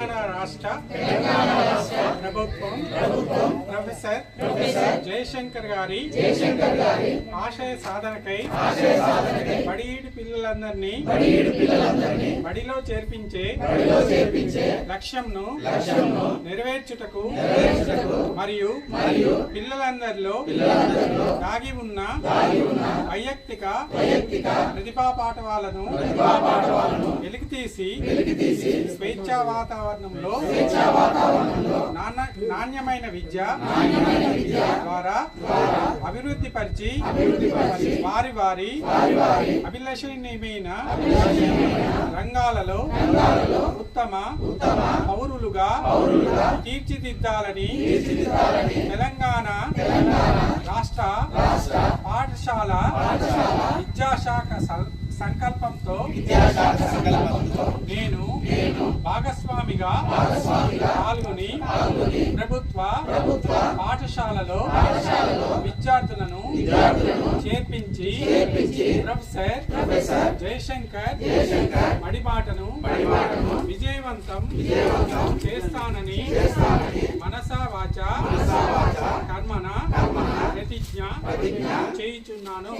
తెలంగాణ రాష్ట్ర ప్రభుత్వం ప్రొఫెసర్ జయశంకర్ గారి ఆశయ సాధనకై బడిఈడి పిల్లలందరినీ బడిలో చేర్పించే లక్ష్యంను నెరవేర్చుటకు మరియు పిల్లలందరిలో దాగి ఉన్న వైయక్తిక ప్రతిభాపాఠవాలను వెలికితీసి స్వేచ్ఛా వాతావరణంలో నాణ్యమైన విద్య ద్వారా అభివృద్ధి పరిచి వారి వారి అభిలషణీయమైన రంగాలలో ఉత్తమ పౌరులుగా తీర్చిదిద్దాలని తెలంగాణ రాష్ట్ర పాఠశాల విద్యాశాఖ సంకల్పంతో నేను భాగస్వామిగా పాఠశాలలో విద్యార్థులను చేర్పించి ప్రొఫెసర్ జయశంకర్ మడిబాటను విజయవంతం చేస్తానని మనసా వాచ కర్మన ప్రతిజ్ఞ చేయుచున్నాను.